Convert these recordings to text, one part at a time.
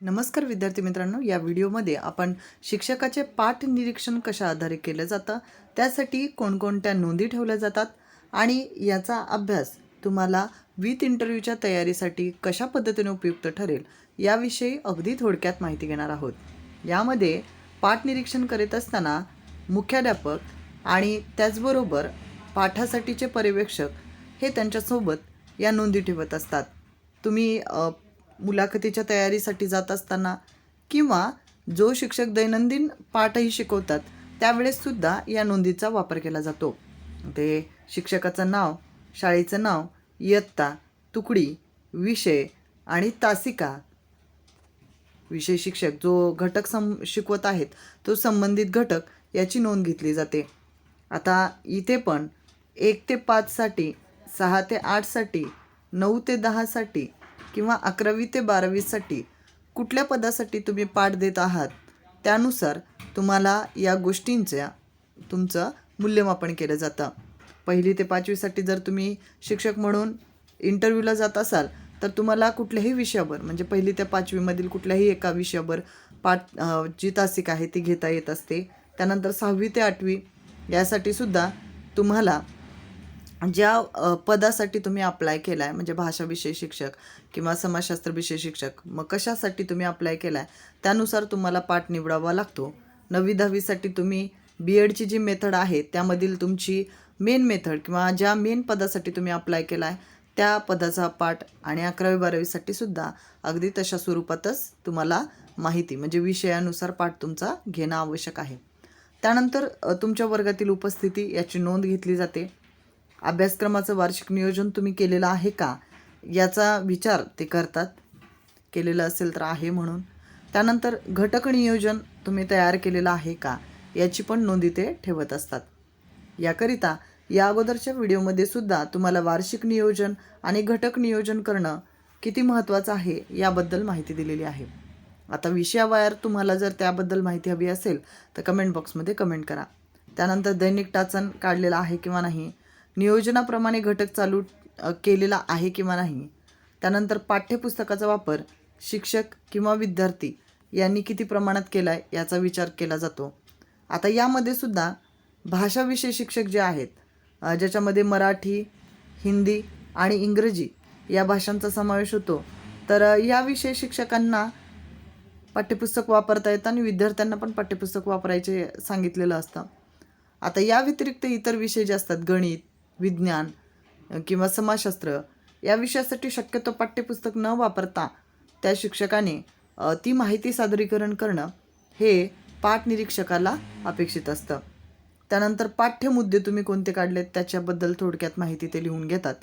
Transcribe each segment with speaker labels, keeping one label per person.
Speaker 1: नमस्कार विद्यार्थी मित्रांनो या व्हिडिओमध्ये आपण शिक्षकाचे पाठ निरीक्षण कशा आधारे केलं जातं त्यासाठी कोणकोणत्या नोंदी ठेवल्या जातात आणि याचा अभ्यास तुम्हाला विथ इंटरव्ह्यूच्या तयारीसाठी कशा पद्धतीने उपयुक्त ठरेल याविषयी अगदी थोडक्यात माहिती घेणार आहोत. यामध्ये पाठ निरीक्षण करीत असताना मुख्याध्यापक आणि त्याचबरोबर पाठासाठीचे पर्यवेक्षक हे त्यांच्यासोबत या नोंदी ठेवत असतात. तुम्ही मुलाखतीच्या तयारीसाठी जात असताना किंवा जो शिक्षक दैनंदिन पाठही शिकवतात त्यावेळेससुद्धा या नोंदीचा वापर केला जातो. ते शिक्षकाचं नाव शाळेचं नाव इयत्ता तुकडी विषय आणि तासिका. विषय शिक्षक जो घटक सम शिकवत आहेत तो संबंधित घटक याची नोंद घेतली जाते. आता इथे पण एक ते पाचसाठी सहा ते आठसाठी नऊ ते दहासाठी किंवा अकरावी ते बारावीसाठी कुठल्या पदासाठी तुम्ही पाठ देत आहात? त्यानुसार तुम्हाला या गोष्टींच्या तुमचं मूल्यमापन केलं जातं. पहिली ते पाचवीसाठी जर तुम्ही शिक्षक म्हणून इंटरव्ह्यूला जात असाल तर तुम्हाला कुठल्याही विषयावर म्हणजे पहिली ते पाचवीमधील कुठल्याही एका विषयावर पाठ जी तासिक आहे ती घेता येत असते. त्यानंतर सहावी ते आठवी यासाठी सुद्धा तुम्हाला ज्या पदासाठी तुम्ही अप्लाय केला आहे म्हणजे भाषा विषय शिक्षक किंवा समाजशास्त्र विषय शिक्षक मग कशासाठी तुम्ही अप्लाय केला आहे त्यानुसार तुम्हाला पाठ निवडावा लागतो. नववी दहावीसाठी तुम्ही बी एडची जी मेथड आहे त्यामधील तुमची मेन मेथड किंवा ज्या मेन पदासाठी तुम्ही अप्लाय केला आहे त्या पदाचा पाठ आणि अकरावी बारावीसाठी सुद्धा अगदी तशा स्वरूपातच तुम्हाला माहिती म्हणजे विषयानुसार पाठ तुमचा घेणं आवश्यक आहे. त्यानंतर तुमच्या वर्गातील उपस्थिती याची नोंद घेतली जाते. अभ्यासक्रमाचं वार्षिक नियोजन तुम्ही केलेलं आहे का? याचा विचार ते करतात. केलेलं असेल तर आहे म्हणून. त्यानंतर घटक नियोजन तुम्ही तयार केलेलं आहे का? याची पण नोंदी ते ठेवत असतात. याकरिता या अगोदरच्या व्हिडिओमध्ये सुद्धा तुम्हाला वार्षिक नियोजन आणि घटक नियोजन करणं किती महत्त्वाचं आहे याबद्दल माहिती दिलेली आहे. आता विषयावार तुम्हाला जर त्याबद्दल माहिती हवी असेल तर कमेंट बॉक्समध्ये कमेंट करा. त्यानंतर दैनिक टाचन काढलेलं आहे किंवा नाही नियोजनाप्रमाणे घटक चालू केलेला आहे किंवा नाही? त्यानंतर पाठ्यपुस्तकाचा वापर शिक्षक किंवा विद्यार्थी यांनी किती प्रमाणात केला आहे याचा विचार केला जातो. आता यामध्ये सुद्धा भाषाविषय शिक्षक जे आहेत ज्याच्यामध्ये मराठी हिंदी आणि इंग्रजी या भाषांचा समावेश होतो तर या विषय शिक्षकांना पाठ्यपुस्तक वापरता येतं आणि विद्यार्थ्यांना पण पाठ्यपुस्तक वापरायचे सांगितलेलं असतं. आता या व्यतिरिक्त इतर विषय जे असतात गणित विज्ञान किंवा समाजशास्त्र या विषयासाठी शक्यतो पाठ्यपुस्तक न वापरता त्या शिक्षकाने ती माहिती सादरीकरण करणं हे पाठ निरीक्षकाला अपेक्षित असतं. त्यानंतर पाठ्यमुद्दे तुम्ही कोणते काढलेत त्याच्याबद्दल थोडक्यात माहिती ते लिहून घेतात.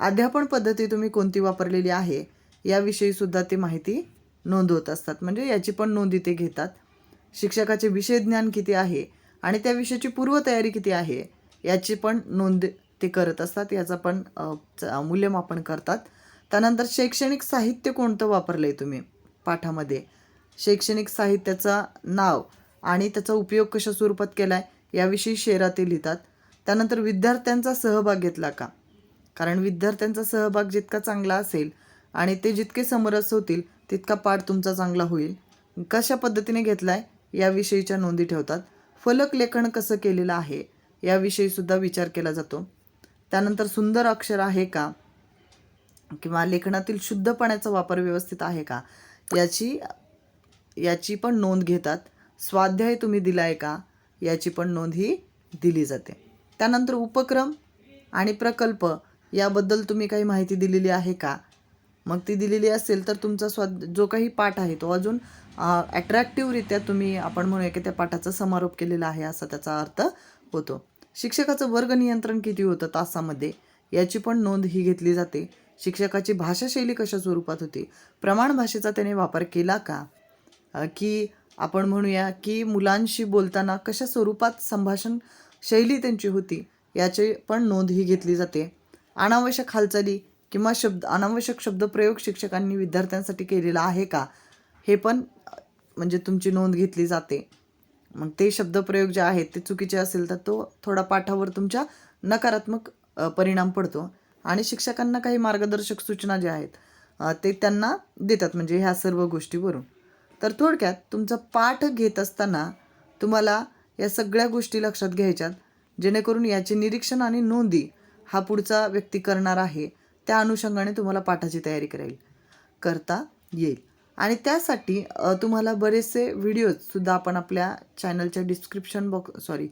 Speaker 1: अध्यापन पद्धती तुम्ही कोणती वापरलेली आहे याविषयी सुद्धा ते माहिती नोंदवत असतात. म्हणजे याची पण नोंदी ते घेतात. शिक्षकाचे विषय ज्ञान किती आहे आणि त्या विषयाची पूर्वतयारी किती आहे याची पण नोंद ते करत असतात याचं पण च- मूल्यमापन करतात. त्यानंतर शैक्षणिक साहित्य कोणतं वापरलं आहे तुम्ही पाठामध्ये? शैक्षणिक साहित्याचं नाव आणि त्याचा उपयोग कशा स्वरूपात केला आहे याविषयी शेरा लिहितात. त्यानंतर विद्यार्थ्यांचा सहभाग घेतला का? कारण विद्यार्थ्यांचा सहभाग जितका चांगला असेल आणि ते जितके समरस होतील तितका पाठ तुमचा चांगला होईल. कशा पद्धतीने घेतला आहे याविषयीच्या नोंदी ठेवतात. फलक लेखन कसं केलेलं आहे याविषयीसुद्धा विचार केला जातो. त्यानंतर सुंदर अक्षर आहे का? किंवा लेखनातील शुद्धपणाचा वापर व्यवस्थित आहे का? याची याची पण नोंद घेतात. स्वाध्याय तुम्ही दिला आहे का? याची पण नोंद ही दिली जाते. त्यानंतर उपक्रम आणि प्रकल्प याबद्दल तुम्ही काही माहिती दिलेली आहे का? मग ती दिलेली असेल तर तुमचा स्वाद जो काही पाठ आहे तो अजून ॲट्रॅक्टिव्हरित्या तुम्ही आपण म्हणूया की त्या पाठाचा समारोप केलेला आहे असा त्याचा अर्थ होतो. शिक्षकाचं वर्ग नियंत्रण किती होतं तासामध्ये? याची पण नोंद ही घेतली जाते. शिक्षकाची भाषाशैली कशा स्वरूपात होती? प्रमाण भाषेचा त्याने वापर केला का? की आपण म्हणूया की मुलांशी बोलताना कशा स्वरूपात संभाषण शैली त्यांची होती याची पण नोंद ही घेतली जाते. अनावश्यक हालचाली किंवा शब्द अनावश्यक शब्दप्रयोग शिक्षकांनी विद्यार्थ्यांसाठी केलेला आहे का? हे पण म्हणजे तुमची नोंद घेतली जाते. मग ते शब्दप्रयोग जे आहेत ते चुकीचे असेल तर तो थोडा पाठावर तुमच्या नकारात्मक परिणाम पडतो. आणि शिक्षकांना काही मार्गदर्शक सूचना ज्या आहेत ते त्यांना देतात म्हणजे ह्या सर्व गोष्टीवरून. तर थोडक्यात तुमचा पाठ घेत असताना तुम्हाला या सगळ्या गोष्टी लक्षात घ्यायच्यात जेणेकरून याचे निरीक्षण आणि नोंदी हा पुढचा व्यक्ती करणार आहे त्या अनुषंगाने तुम्हाला पाठाची तयारी करायला करता येईल. आणि त्यासाठी तुम्हाला बरेचसे व्हिडिओजसुद्धा आपण आपल्या चॅनलच्या डिस्क्रिप्शन बॉक्स सॉरी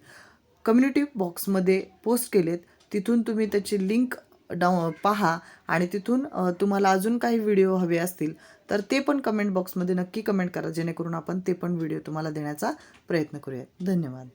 Speaker 1: कम्युनिटी बॉक्समध्ये पोस्ट केलेत. तिथून तुम्ही त्याची लिंक डाऊ पहा आणि तिथून तुम्हाला अजून काही व्हिडिओ हवे असतील तर ते पण कमेंट बॉक्समध्ये नक्की कमेंट करा जेणेकरून आपण ते पण व्हिडिओ तुम्हाला देण्याचा प्रयत्न करूयात. धन्यवाद.